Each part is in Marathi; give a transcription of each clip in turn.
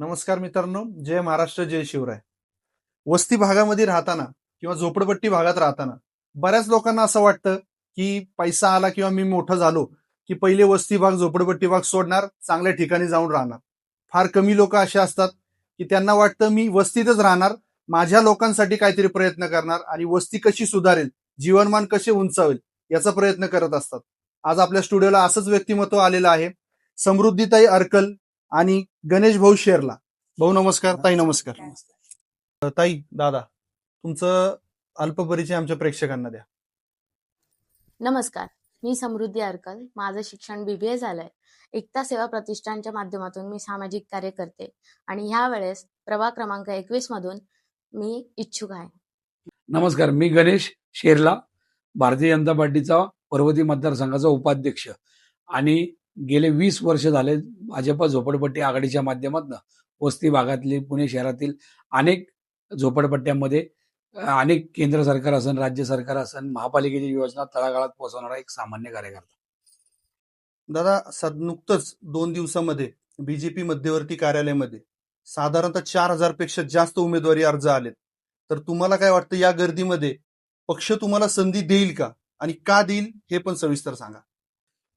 नमस्कार मित्रांनो जय महाराष्ट्र जय शिवराय. वस्ती भागामध्ये राहताना किंवा झोपडपट्टी भागात राहताना बऱ्याच लोकांना असं वाटतं की पैसा आला किंवा मी मोठं झालो की पहिले वस्ती भाग झोपडपट्टी भाग सोडणार चांगल्या ठिकाणी जाऊन राहणार. फार कमी लोक असे असतात की त्यांना वाटतं मी वस्तीतच राहणार माझ्या लोकांसाठी काहीतरी प्रयत्न करणार आणि वस्ती कशी सुधारेल जीवनमान कसे उंचावेल याचा प्रयत्न करत असतात. आज आपल्या स्टुडिओला असंच व्यक्तिमत्व आलेलं आहे. समृद्धीताई अर्कल आणि गणेश भाऊ शेरला. भाऊ नमस्कार ताई नमस्कार. ताई दादा तुमचं अल्पपरिचय आमच्या प्रेक्षकांना द्या. नमस्कार. मी समृद्धी अरकल माझं शिक्षण बीबीए झालंय. एकता सेवा प्रतिष्ठानच्या माध्यमातून मी सामाजिक कार्य करते आणि ह्या वेळेस प्रभाग क्रमांक एकवीस मधून मी इच्छुक आहे. नमस्कार. मी गणेश शेरला भारतीय जनता पार्टीचा पर्वती मतदारसंघाचा उपाध्यक्ष आणि गेले वीस वर्ष झाले भाजपा झोपडपट्टी आघाडीच्या माध्यमातून वस्ती भागातली पुणे शहरातील अनेक झोपडपट्ट्यांमध्ये अनेक केंद्र सरकार असन राज्य सरकार असन महापालिकेची योजना तळागाळात पोहोचवणारा एक सामान्य कार्यकर्ता. दादा सद नुकतंच दोन दिवसामध्ये बीजेपी मध्यवर्ती कार्यालयामध्ये साधारणतः चार हजारपेक्षा जास्त उमेदवारी अर्ज आलेत. तर तुम्हाला काय वाटतं या गर्दीमध्ये पक्ष तुम्हाला संधी देईल का? आणि का देईल हे पण सविस्तर सांगा.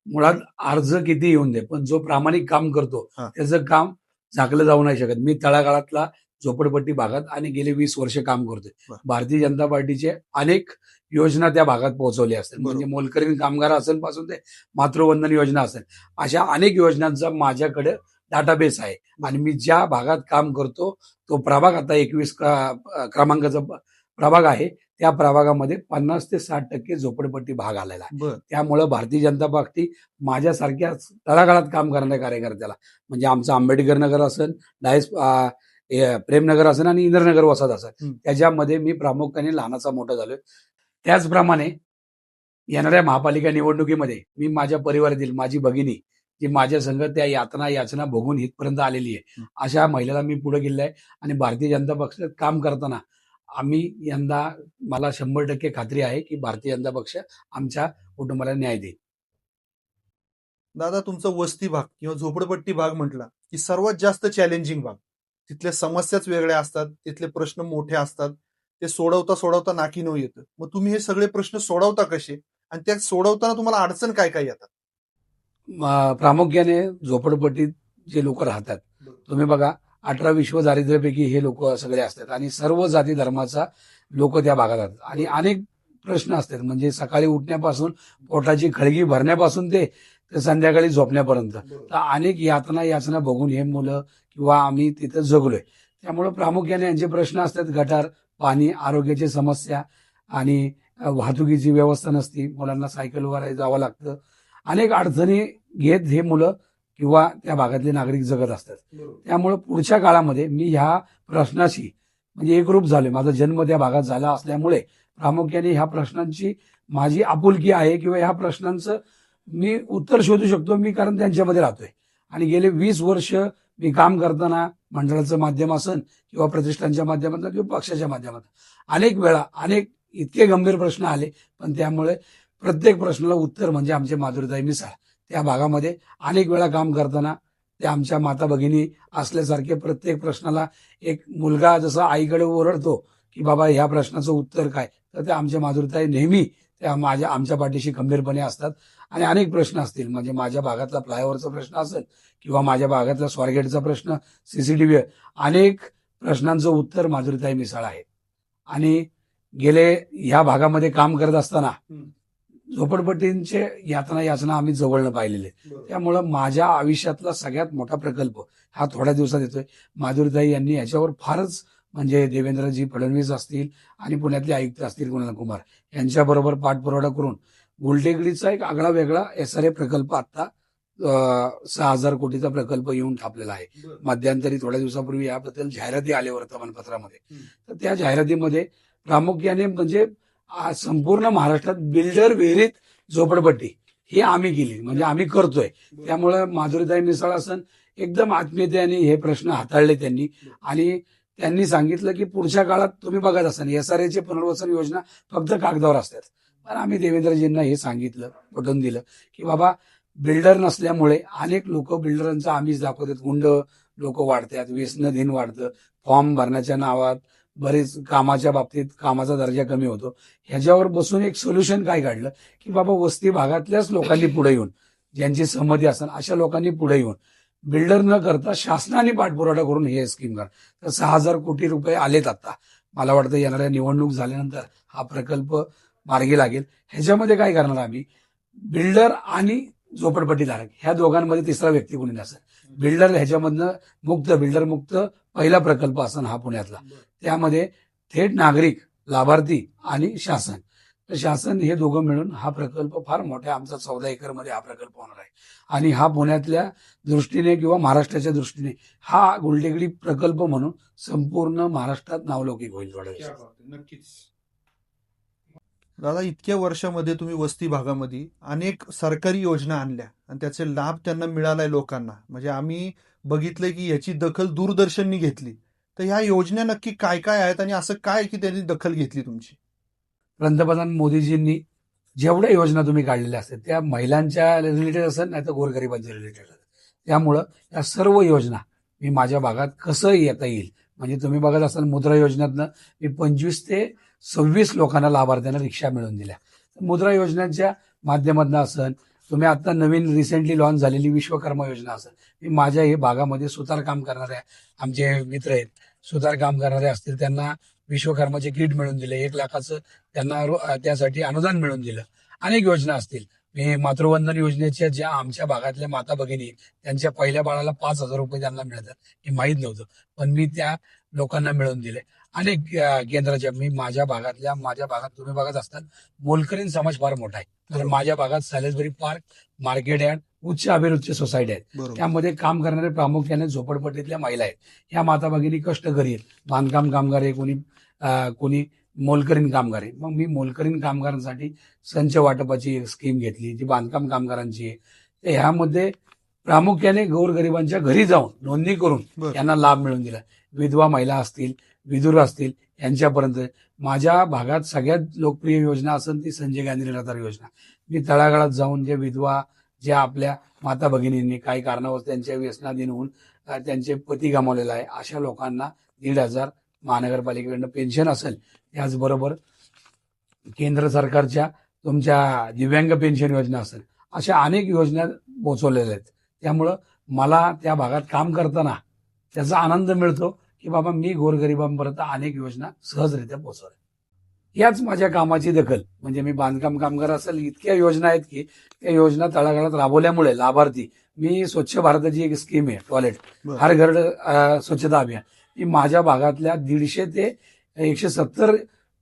मुळात अर्ज किती येऊन दे पण जो प्रामाणिक काम करतो हा. त्याचं काम झाकलं जाऊ नाही शकत मी तळागाळातला झोपडपट्टी भागात आणि गेले वीस वर्ष काम करतोय बरं. भारतीय जनता पार्टीचे अनेक योजना त्या भागात पोहोचवल्या असतील बरोबर. म्हणजे मोलकरीण कामगार असेल पासून ते मातृवंदन योजना असेल अशा अनेक योजनांचा माझ्याकडे डाटाबेस आहे आणि मी ज्या भागात काम करतो तो प्रभाग आता एकवीस क्रमांकाचा प- प्रभाग आहे त्या प्रभागामध्ये पन्नास ते साठ टक्के झोपडपट्टी भाग आलेला आहे. त्यामुळं भारतीय जनता पार्टी माझ्यासारख्याच तळागाळात काम करणाऱ्या कार्यकर्त्याला म्हणजे आमचं आंबेडकर नगर असेल डायस प्रेमनगर असेल आणि इंद्रनगर वसाहत असेल. त्याच्यामध्ये मी प्रामुख्याने लहानाचा मोठा झालोय. त्याचप्रमाणे येणाऱ्या महापालिका निवडणुकीमध्ये मी माझ्या परिवारातील माझी भगिनी जी माझ्या संघ त्या यातना याचना भोगून इथपर्यंत आलेली आहे. अशा महिलेला मी पुढे गेलेलो आहे आणि भारतीय जनता पक्षात काम करताना आम्ही यंदा मला शंभर टक्के खात्री आहे की भारतीय जनता पक्ष आमच्या कुटुंबाला न्याय देईल. दादा तुमचा वस्ती भाग किंवा झोपडपट्टी भाग म्हटला की सर्वात जास्त चॅलेंजिंग भाग. तिथल्या समस्याच वेगळ्या असतात तिथले प्रश्न मोठे असतात ते सोडवता सोडवता नाकी न येतं. मग तुम्ही हे सगळे प्रश्न सोडवता कसे? आणि त्या सोडवताना तुम्हाला अडचण काय काय येतात? प्रामुख्याने झोपडपट्टीत जे लोक राहतात तुम्ही बघा अठरा विश्व दारिद्र्यापैकी हे लोक सगळे असतात. आणि सर्व जाती धर्माचा लोक त्या भागात असतात आणि अनेक प्रश्न असतात. म्हणजे सकाळी उठण्यापासून पोटाची खळगी भरण्यापासून ते ते संध्याकाळी झोपण्यापर्यंत. तर अनेक यातना याचना बघून हे मुलं किंवा आम्ही तिथं जगलोय. त्यामुळं प्रामुख्याने यांचे प्रश्न असतात गटार पाणी आरोग्याची समस्या आणि वाहतुकीची व्यवस्था नसती. मुलांना सायकलवर जावं लागतं. अनेक अडचणी घेत हे मुलं किंवा त्या भागातले नागरिक जगत असतात. त्यामुळं पुढच्या काळामध्ये मी ह्या प्रश्नाशी म्हणजे एकरूप झालोय. माझा जन्म त्या भागात झाला असल्यामुळे प्रामुख्याने ह्या प्रश्नांची माझी आपुलकी आहे किंवा ह्या प्रश्नांचं मी उत्तर शोधू शकतो मी कारण त्यांच्यामध्ये राहतोय. आणि गेले वीस वर्ष मी काम करताना मंडळाचं माध्यम असन किंवा प्रतिष्ठानच्या माध्यमातून किंवा पक्षाच्या माध्यमातून अनेक वेळा अनेक इतके गंभीर प्रश्न आले. पण त्यामुळे प्रत्येक प्रश्नाला उत्तर म्हणजे आमचे माधुरीताई मिसाळ. त्या भागामध्ये अनेक वेळा काम करताना त्या आमच्या माता भगिनी असल्यासारखे प्रत्येक प्रश्नाला एक मुलगा जसा आईकडे ओरडतो की बाबा ह्या प्रश्नाचं उत्तर काय? तर त्या आमच्या माधुरताई नेहमी त्या माझ्या आमच्या पाठीशी खंबीरपणे असतात. आणि अनेक प्रश्न असतील. म्हणजे माझ्या भागातला फ्लायओव्हरचा प्रश्न असेल किंवा माझ्या भागातला स्वारगेटचा प्रश्न सीसीटीव्ही अनेक प्रश्नांचं उत्तर माधुरीताई मिसाळ आहे आणि गेले ह्या भागामध्ये काम करत असताना झोपडपट्टींचे यातना याचना आम्ही जवळनं पाहिलेले त्यामुळं माझ्या आयुष्यातला सगळ्यात मोठा प्रकल्प हा थोड्या दिवसात येतोय. माधुरीताई यांनी याच्यावर फारच म्हणजे देवेंद्रजी फडणवीस असतील आणि पुण्यातले आयुक्त असतील कुणाल कुमार यांच्याबरोबर पाठपुरावा करून गुलटेकडीचा एक आगळा वेगळा एस आर ए प्रकल्प आता सहा हजार कोटीचा प्रकल्प येऊन थापलेला आहे. मध्यंतरी थोड्या दिवसापूर्वी याबद्दल जाहिराती आल्या वर्तमानपत्रामध्ये. तर त्या जाहिरातीमध्ये प्रामुख्याने म्हणजे संपूर्ण महाराष्ट्रात बिल्डर विहिरीत झोपडपट्टी ही आम्ही केली. म्हणजे आम्ही करतोय. त्यामुळं माधुरीताई मिसाळ असन एकदम आत्मीयतेने हे प्रश्न हाताळले त्यांनी. आणि त्यांनी सांगितलं की पुढच्या काळात तुम्ही बघत असाल एस आर एचे पुनर्वसन योजना फक्त कागदावर असतात. पण आम्ही देवेंद्रजींना हे सांगितलं पटवून दिलं की बाबा बिल्डर नसल्यामुळे अनेक लोक बिल्डरांचा आम्हीच दाखवतात. गुंड लोक वाढतात व्यसनधीन वाढतं फॉर्म भरण्याच्या नावात बरेच कामाच्या बाबतीत कामाचा दर्जा कमी होतो. ह्याच्यावर बसून एक सोल्युशन काय काढलं? की बाबा वस्ती भागातल्याच लोकांनी पुढे येऊन ज्यांची सहमती असेल अशा लोकांनी पुढे येऊन बिल्डर न करता शासनाने पाठपुरावा करून हे स्कीम कर तर सहा हजार कोटी रुपये आलेत आता. मला वाटतं येणाऱ्या निवडणूक झाल्यानंतर हा प्रकल्प मार्गी लागेल. ह्याच्यामध्ये काय करणार आम्ही? बिल्डर आणि झोपडपट्टीधारक ह्या दोघांमध्ये तिसरा व्यक्ती कोणी नसेल. बिल्डर ह्याच्यामधनं मुक्त बिल्डर मुक्त पहिला प्रकल्प असन हा पुण्यातला. त्यामध्ये थेट नागरिक लाभार्थी आणि शासन. तर शासन हे दोघं मिळून हा प्रकल्प फार मोठ्या आमचा चौदा एकरमध्ये हा प्रकल्प होणार आहे. आणि हा पुण्यातल्या दृष्टीने किंवा महाराष्ट्राच्या दृष्टीने हा गुलटेकडी प्रकल्प म्हणून संपूर्ण महाराष्ट्रात नावलौकिक होईल थोड्या नक्कीच. दादा इतक्या वर्षामध्ये तुम्ही वस्ती भागामध्ये अनेक सरकारी योजना आणल्या आणि त्याचे लाभ त्यांना मिळालाय लोकांना. म्हणजे आम्ही बघितलंय की याची दखल दूरदर्शननी घेतली. तर ह्या योजना नक्की काय काय आहेत आणि असं काय की त्यांनी दखल घेतली तुमची? पंतप्रधान मोदीजींनी जेवढ्या योजना तुम्ही काढलेल्या असतात त्या महिलांच्या रिलेटेड असेल नाही तर गोरगरिबांच्या रिलेटेड असेल त्यामुळं या सर्व योजना मी माझ्या भागात कसं येता येईल? म्हणजे तुम्ही बघत असाल मुद्रा योजनेतनं मी पंचवीस ते सव्वीस लोकांना लाभार्थ्यांना रिक्षा मिळवून दिल्या. मुद्रा योजनेच्या माध्यमातून असेल तुम्ही आता नवीन रिसेंटली लॉन्च झालेली विश्वकर्मा योजना असेल मी माझ्या हे भागामध्ये सुतार काम करणाऱ्या आमचे मित्र आहेत सुतार काम करणारे असतील त्यांना विश्वकर्माचे किट मिळून दिले एक लाखाचं त्यांना त्यासाठी अनुदान मिळून दिलं. अनेक योजना असतील. मी मातृवंदन योजनेच्या ज्या आमच्या भागातल्या माता भगिनी आहेत, त्यांच्या पहिल्या बाळाला पाच हजार रुपये त्यांना मिळतात हे माहीत नव्हतं. पण मी त्या लोकांना मिळवून दिले. अनेक केंद्राच्या मी माझ्या भागातल्या माझ्या भागात तुम्ही बघत असताल मोलकरीण समाज फार मोठा आहे. तर माझ्या भागात सॅलेसबरी पार्क मार्केट यार्ड उच्च अभिरुच्च सोसायटी आहेत. त्यामध्ये काम करणारे प्रामुख्याने झोपडपट्टीतल्या महिला आहेत. ह्या माता भगिनी कष्टकरी आहेत. बांधकाम कामगार आहे कोणी कोणी मोलकरीण कामगार आहे. मग मी मोलकरीण कामगारांसाठी संच वाटपाची एक स्कीम घेतली जी बांधकाम कामगारांची आहे. तर ह्यामध्ये प्रामुख्याने गोरगरिबांच्या घरी जाऊन नोंदणी करून बरं. यांना लाभ मिळवून दिला. विधवा महिला असतील विदुर असतील यांच्यापर्यंत. माझ्या भागात सगळ्यात लोकप्रिय योजना असेल ती संजय गांधी निराधार योजना. मी तळागाळात जाऊन जे विधवा ज्या आपल्या माता भगिनींनी काही कारणावर त्यांच्या व्यसनाधीन होऊन त्यांचे पती गमावलेला आहे अशा लोकांना दीड हजार महानगरपालिकेकडनं पेन्शन असेल त्याचबरोबर केंद्र सरकारच्या तुमच्या दिव्यांग पेन्शन योजना असेल अशा अनेक योजना पोचवलेल्या आहेत. त्यामुळं मला त्या भागात काम करताना त्याचा आनंद मिळतो. की बाबा मी गोरगरिबांपर्यंत अनेक योजना सहजरित्या पोचवल्या याच माझ्या कामाची दखल म्हणजे मी बांधकाम कामगार असेल इतक्या योजना आहेत की त्या योजना तळागाळात राबवल्यामुळे लाभार्थी मी स्वच्छ भारताची एक स्कीम आहे टॉयलेट. हर घर स्वच्छता अभियान. ही माझ्या भागातल्या दीडशे ते एकशे सत्तर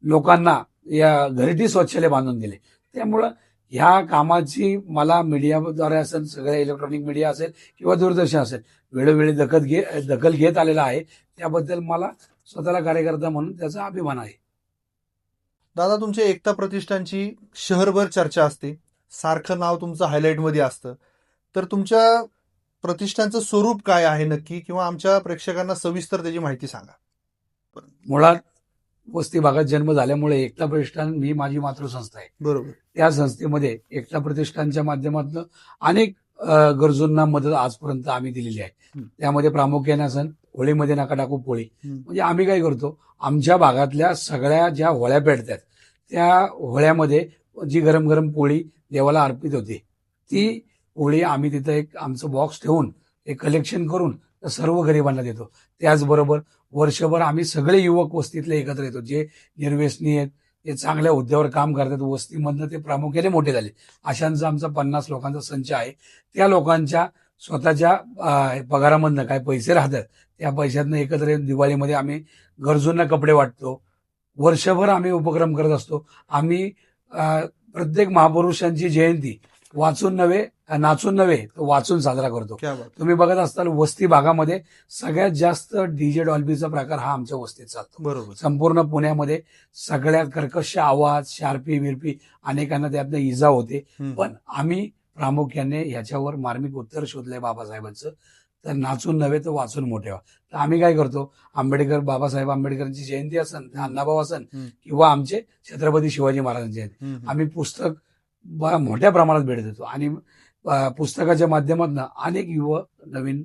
लोकांना या घरटी शौचालय बांधून दिले. त्यामुळं ह्या कामाची मला मीडियाद्वारे असेल सगळ्या इलेक्ट्रॉनिक मीडिया असेल किंवा दूरदर्शन असेल वेळोवेळी दखल घे दखल घेत आलेला आहे. त्याबद्दल मला स्वतःला कार्यकर्ता म्हणून त्याचा अभिमान आहे. दादा तुमच्या एकता प्रतिष्ठानची शहरभर चर्चा असते. सारखं नाव तुमचं हायलाईटमध्ये असतं. तर तुमच्या प्रतिष्ठानचं स्वरूप काय आहे नक्की? किंवा आमच्या प्रेक्षकांना सविस्तर त्याची माहिती सांगा. मुळात वस्ती भागात जन्म झाल्यामुळे एकता प्रतिष्ठान ही माझी मातृसंस्था आहे. बरोबर. त्या संस्थेमध्ये एकता प्रतिष्ठानच्या माध्यमातून अनेक गरजूंना मदत आजपर्यंत आम्ही दिलेली आहे. त्यामध्ये प्रामुख्याने असन होळीमध्ये नका टाकू पोळी. म्हणजे आम्ही काय करतो आमच्या भागातल्या सगळ्या ज्या होळ्या पेटतात त्या होळ्यामध्ये जी गरम गरम पोळी देवाला अर्पित होते ती पोळी आम्ही तिथं एक आमचं बॉक्स ठेवून एक कलेक्शन करून त्या सर्व गरिबांना देतो. त्याचबरोबर वर्षभर आम्ही सगळे युवक वस्तीतले एकत्र येतो. जे निर्व्यसनी आहेत ते चांगल्या हुद्द्यावर काम करतात वस्तीमधनं ते प्रामुख्याने मोठे झाले. अशांचा आमचा पन्नास लोकांचा संच आहे. त्या लोकांच्या स्वतःच्या पगारामधनं काय पैसे राहतात त्या पैशातनं एकत्र येऊन दिवाळीमध्ये आम्ही गरजूंना कपडे वाटतो. वर्षभर आम्ही उपक्रम करत असतो. आम्ही प्रत्येक महापुरुषांची जयंती वाचून नव्हे नाचून नव्हे वाचून साजरा करतो. तुम्ही बघत असताल वस्ती भागामध्ये सगळ्यात जास्त डीजे डॉल्बीचा प्रकार हा आमच्या वस्तीत चालतो. बरोबर. संपूर्ण पुण्यामध्ये सगळ्यात कर्कश आवाज शार्पी विरपी अनेकांना त्यातनं इजा होते. पण आम्ही प्रामुख्याने ह्याच्यावर मार्मिक उत्तर शोधलंय बाबासाहेबांचं. तर नाचून नव्हे तर वाचून मोठे व्हा. तर आम्ही काय करतो? आंबेडकर बाबासाहेब आंबेडकरांची जयंती असन अण्णाभाऊ असन. किंवा आमचे छत्रपती शिवाजी महाराजांची जयंती. आम्ही पुस्तक मोठ्या प्रमाणात भेट देतो. आणि पुस्तकाच्या माध्यमातून अनेक युवक नवीन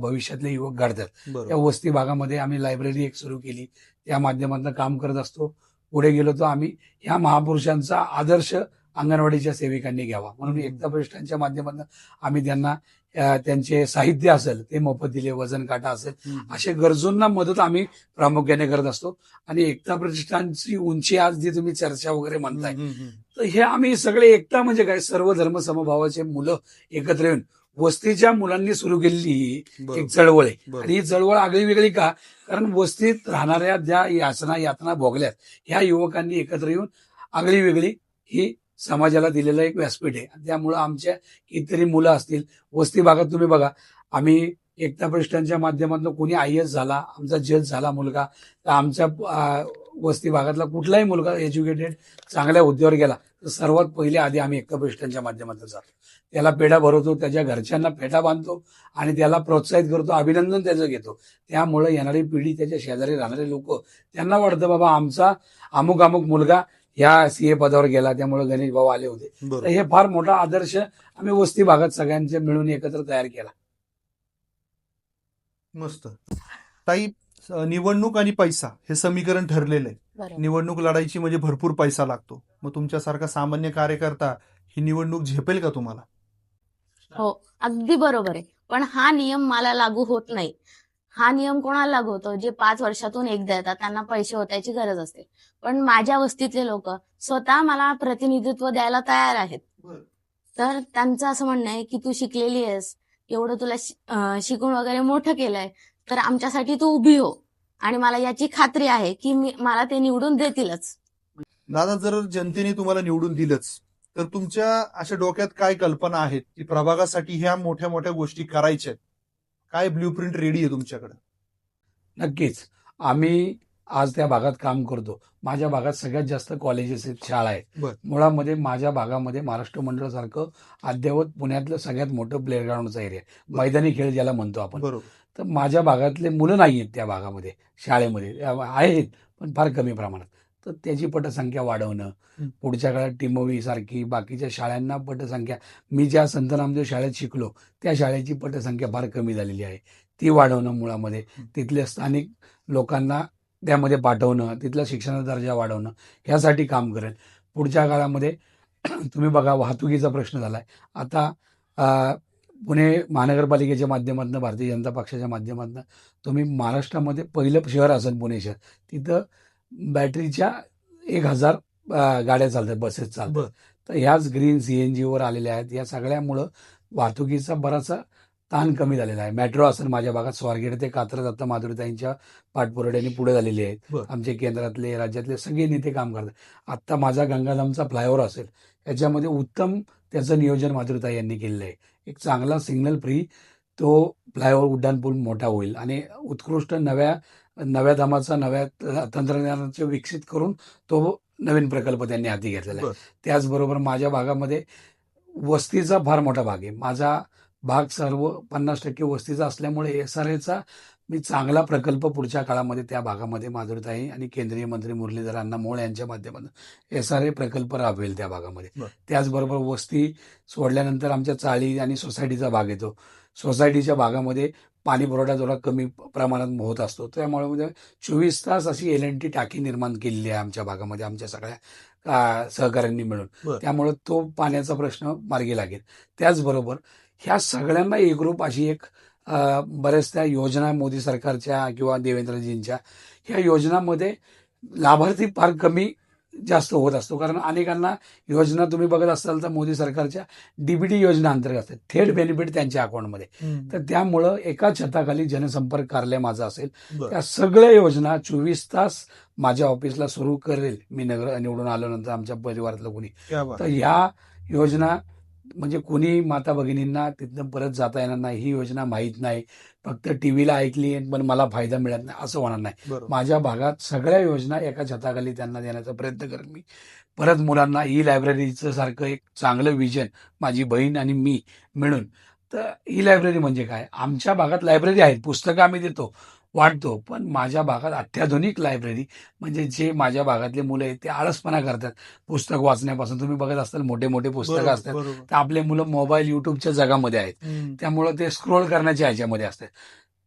भविष्यातले युवक घडतात. त्या वस्ती भागामध्ये आम्ही लायब्ररी एक सुरू केली. त्या माध्यमातून काम करत असतो. पुढे गेलो तर आम्ही ह्या महापुरुषांचा आदर्श अंगणवाडीच्या सेविकांनी घ्यावा. म्हणून. एकता प्रतिष्ठानच्या माध्यमातून आम्ही त्यांना त्यांचे साहित्य असेल ते मोफत दिले वजन काटा असेल. असे गरजूंना मदत आम्ही प्रामुख्याने करत असतो. आणि एकता प्रतिष्ठानची उंची आज जी तुम्ही चर्चा वगैरे म्हणताय तर हे आम्ही सगळे एकता म्हणजे काय? सर्व धर्म समभावाचे मुलं एकत्र येऊन वस्तीच्या मुलांनी सुरू केलेली ही एक चळवळ आहे. आणि ही चळवळ आगळी वेगळी का? कारण वस्तीत राहणाऱ्या ज्या याचना यातना भोगल्यात ह्या युवकांनी एकत्र येऊन आगळी वेगळी ही समाजाला दिलेलं एक व्यासपीठ आहे. आणि त्यामुळं आमच्या कितीतरी मुलं असतील वस्ती भागात तुम्ही बघा आम्ही एकता प्रतिष्ठानच्या माध्यमातून कोणी आय एस झाला आमचा जज झाला मुलगा तर आमच्या वस्ती भागातला कुठलाही मुलगा एज्युकेटेड चांगल्या हुद्द्यावर गेला तर सर्वात पहिले आधी आम्ही एकता प्रतिष्ठानच्या माध्यमातून जातो. त्याला पेढा भरवतो त्याच्या घरच्यांना पेढा बांधतो आणि त्याला प्रोत्साहित करतो अभिनंदन त्याचं घेतो. त्यामुळे येणारी पिढी त्याच्या शेजारी राहणारे लोक त्यांना वाटतं बाबा आमचा अमुक अमुक मुलगा ह्या सीए पदावर गेला त्यामुळे गणेश भाऊ आले होते. तर हे फार मोठा आदर्श आम्ही वस्ती भागात सगळ्यांचे मिळून एकत्र तयार केला. मस्त. ताई निवडणूक आणि पैसा हे समीकरण ठरलेलं आहे बरोबर. निवडणूक लढायची म्हणजे भरपूर पैसा लागतो. मग तुमच्यासारखा सामान्य कार्यकर्ता ही निवडणूक झेपेल का तुम्हाला? हो अगदी बरोबर आहे. पण हा नियम मला लागू होत नाही. हा नियम कोणाला लागू होतो जे पाच वर्षातून एकदा येतात त्यांना पैसे होत्याची गरज असते. पण माझ्या वस्तीतले लोक स्वतः मला प्रतिनिधित्व द्यायला तयार आहेत. तर त्यांचं असं म्हणणं आहे की तू शिकलेली आहेस एवढं तुला शिकून वगैरे मोठं केलंय तर आमच्यासाठी तू उभी हो. आणि मला याची खात्री आहे की मी मला ते निवडून देतीलच. दादा जर जनतेने तुम्हाला निवडून दिलंच तर तुमच्या अशा डोक्यात काय कल्पना आहेत की प्रभागासाठी ह्या मोठ्या मोठ्या गोष्टी करायच्या काय ब्ल्यूप्रिंट रेडी आहे तुमच्याकडे? नक्कीच. आम्ही आज त्या भागात काम करतो. माझ्या भागात सगळ्यात जास्त कॉलेजेस आहेत शाळा आहेत. बर. मुळामध्ये माझ्या भागामध्ये महाराष्ट्र मंडळासारखं अद्ययावत पुण्यातलं सगळ्यात मोठं प्लेग्राऊंडचा एरिया आहे. मैदानी खेळ ज्याला म्हणतो आपण. बरोबर. तर माझ्या भागातले मुलं नाही आहेत त्या भागामध्ये शाळेमध्ये. अं, आहेत पण फार कमी प्रमाणात. तर त्याची पटसंख्या वाढवणं. पुढच्या काळात टिमोवी सारखी बाकीच्या शाळांना पटसंख्या. मी ज्या संत नामदेव शाळेत शिकलो त्या शाळेची पटसंख्या फार कमी झालेली आहे. ती वाढवणं मुळामध्ये. तिथल्या स्थानिक लोकांना त्यामध्ये पाठवणं तिथला शिक्षणाचा दर्जा वाढवणं ह्यासाठी काम करेल. पुढच्या काळामध्ये तुम्ही बघा वाहतुकीचा प्रश्न झालाय. आता अं, पुणे महानगरपालिकेच्या माध्यमातून भारतीय जनता पक्षाच्या माध्यमातून तुम्ही महाराष्ट्रामध्ये पहिलं शहर असेल पुणे शहर. तिथं बॅटरीच्या एक हजार गाड्या चालतात बसेस चालतात. तर ह्याच ग्रीन सीएनजी वर आलेल्या आहेत. या सगळ्यामुळं वाहतुकीचा बराचसा ताण कमी झालेला आहे. मेट्रो असेल माझ्या भागात स्वारगेट ते कात्रज आता माधुरीताईंच्या पाठपुरड्याने पुढे झालेली आहेत बर. आमचे केंद्रातले राज्यातले सगळे नेते काम करतात. आत्ता माझा गंगाधामचा फ्लायओव्हर असेल याच्यामध्ये उत्तम त्याचं नियोजन माधुरीताई यांनी केलेलं आहे. एक चांगला सिग्नल फ्री तो फ्लायओव्हर उड्डाण पूल मोठा होईल. आणि उत्कृष्ट नव्या नव्या दमाचा नव्या तंत्रज्ञानाचे विकसित करून तो नवीन प्रकल्प त्यांनी हाती घेतलेला आहे बर. त्याचबरोबर माझ्या भागामध्ये वस्तीचा फार मोठा भाग आहे माझा भाग सर्व पन्नास टक्के वस्तीचा असल्यामुळे एस आर एचा मी चांगला प्रकल्प पुढच्या काळामध्ये त्या भागामध्ये माधुरीताई आणि केंद्रीय मंत्री मुरलीधर अण्णा मोळ यांच्या माध्यमातून एस आर ए प्रकल्प राबवेल त्या भागामध्ये बर. त्याचबरोबर वस्ती सोडल्यानंतर आमच्या चाळी आणि सोसायटीचा भाग येतो सोसायटीच्या भागामध्ये पाणी पुरवठा थोडा कमी प्रमाणात होत असतो. त्यामुळे म्हणजे चोवीस तास अशी एल एन टी टाकी निर्माण केलेली आहे आमच्या भागामध्ये आमच्या सगळ्या सहकाऱ्यांनी मिळून. त्यामुळे तो पाण्याचा प्रश्न मार्गी लागेल. त्याचबरोबर ह्या सगळ्यांना एकरूप अशी एक अ, बऱ्याचशा योजना मोदी सरकारच्या किंवा देवेंद्रजींच्या ह्या योजनामध्ये लाभार्थी फार कमी जास्त होत असतो. कारण अनेकांना योजना तुम्ही बघत असाल तर मोदी सरकारच्या डीबीटी योजना अंतर्गत असतात थेट बेनिफिट त्यांच्या अकाउंटमध्ये तर त्यामुळं एका छताखाली जनसंपर्क कार्यालय माझं असेल. त्या सगळ्या योजना चोवीस तास माझ्या ऑफिसला सुरू करेल मी नगर निवडून आल्यानंतर आमच्या परिवारातलं कोणी. तर ह्या योजना म्हणजे कोणी माता भगिनींना तिथनं परत जाता येणार नाही ही योजना माहीत नाही फक्त टीव्हीला ऐकली पण मला फायदा मिळत नाही असं होणार नाही. माझ्या भागात सगळ्या योजना एका छताखाली त्यांना देण्याचा प्रयत्न करेन मी. परत मुलांना ई लायब्ररीचं सारखं एक चांगलं विजन माझी बहीण आणि मी मिळून. तर ई लायब्ररी म्हणजे काय? आमच्या भागात लायब्ररी आहेत पुस्तकं आम्ही देतो वाटतो पण माझ्या भागात अत्याधुनिक लायब्ररी म्हणजे जे माझ्या भागातले मुलं आहेत ते आळसपणा करतात पुस्तक वाचण्यापासून तुम्ही बघत असताल मोठे मोठे पुस्तकं असतात. तर आपले मुलं मोबाईल युट्यूबच्या जगामध्ये आहेत. त्यामुळं ते स्क्रोल करण्याच्या ह्याच्यामध्ये असतात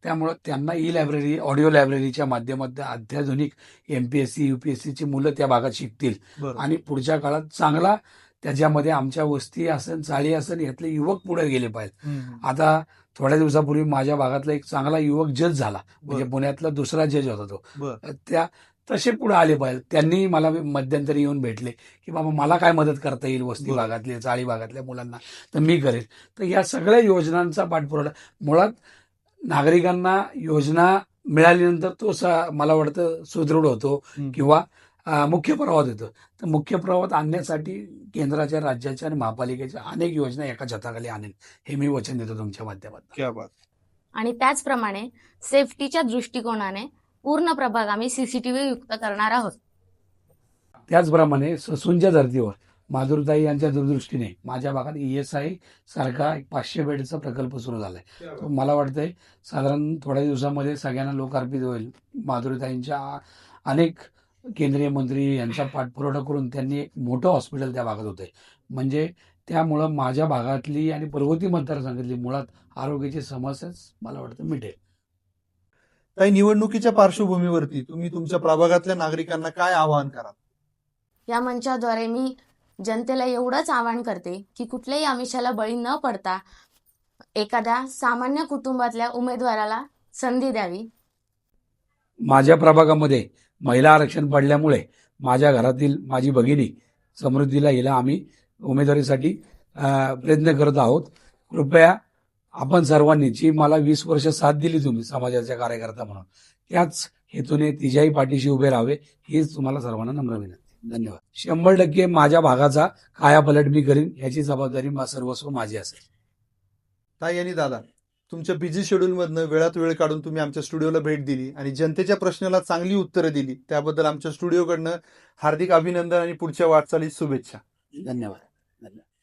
त्यामुळं त्यांना ई लायब्ररी ऑडिओ लायब्ररीच्या माध्यमातून अत्याधुनिक M P S C U P S सीची मुलं त्या भागात शिकतील. आणि पुढच्या काळात चांगला त्याच्यामध्ये आमच्या वस्ती असेल चाळी असेल यातले युवक पुढे गेले पाहिजे हम्म. आता थोड्या दिवसापूर्वी माझ्या भागातला एक चांगला युवक जज झाला म्हणजे. पुण्यातला दुसरा जज होता तो. त्या तसे पुढे आले पाहिजे त्यांनी मला मध्यंतरी येऊन भेटले की बाबा मला काय मदत करता येईल वस्ती. भागातल्या चाळी भागातल्या मुलांना तर मी करेल तर या सगळ्या योजनांचा पाठपुरावा मुळात नागरिकांना योजना मिळाल्यानंतर तो स- मला वाटतं सुदृढ होतो. किंवा मुख्य प्रवाहात येतो. तर मुख्य प्रवाहात आणण्यासाठी केंद्राच्या राज्याच्या आणि महापालिकेच्या अनेक योजना एका छताखाली आणेल. हे मी वचन देतो तुमच्या बात. आणि त्याचप्रमाणे सेफ्टीच्या दृष्टिकोनाने पूर्ण प्रभाग आम्ही सीसीटीव्ही युक्त करणार आहोत. त्याचप्रमाणे ससूनच्या धर्तीवर माधुरताई यांच्या दूरदृष्टीने माझ्या भागात ई एस आय सारखा एक पाचशे बेडचा प्रकल्प सुरू झालाय. तो मला वाटतंय साधारण थोड्या दिवसामध्ये सगळ्यांना लोकार्पित होईल. माधुरीताईंच्या अनेक केंद्रीय मंत्री यांचा पाठपुरावा करून त्यांनी एक मोठं हॉस्पिटल त्या भागात होते म्हणजे त्यामुळं माझ्या भागातली आणि पर्वती मतदारसंघातली मुळात आरोग्याची समस्याच मला वाटतं मिटेल. काही निवडणुकीच्या पार्श्वभूमीवरती तुम्ही तुमच्या प्रभागातल्या नागरिकांना काय आवाहन करा या मंचाद्वारे मी जनतेला एवढंच आवाहन करते की कुठल्याही आमिषाला बळी न पडता एखाद्या सामान्य कुटुंबातल्या उमेदवाराला संधी द्यावी. माझ्या प्रभागामध्ये महिला आरक्षण पडल्यामुळे माझ्या घरातील माझी भगिनी समृद्धीला हिला आम्ही उमेदवारीसाठी प्रयत्न करत आहोत. कृपया आपण सर्वांनी जी मला वीस वर्ष साथ दिली तुम्ही समाजाच्या कार्यकर्ता म्हणून त्याच हेतूने तिच्याही पाठीशी उभे राहावे हीच तुम्हाला सर्वांना नम्र विनंती. धन्यवाद. शंभर टक्के माझ्या भागाचा कायापलट मी करीन याची जबाबदारी सर्वस्व माझी असेल. ताई आणि दादा. तुमच्या बिझी शेड्यूलमधनं वेळात वेळ काढून तुम्ही आमच्या स्टुडिओला भेट दिली आणि जनतेच्या प्रश्नाला चांगली उत्तरं दिली. त्याबद्दल आमच्या स्टुडिओकडनं हार्दिक अभिनंदन आणि पुढच्या वाटचालीत शुभेच्छा. धन्यवाद. धन्यवाद.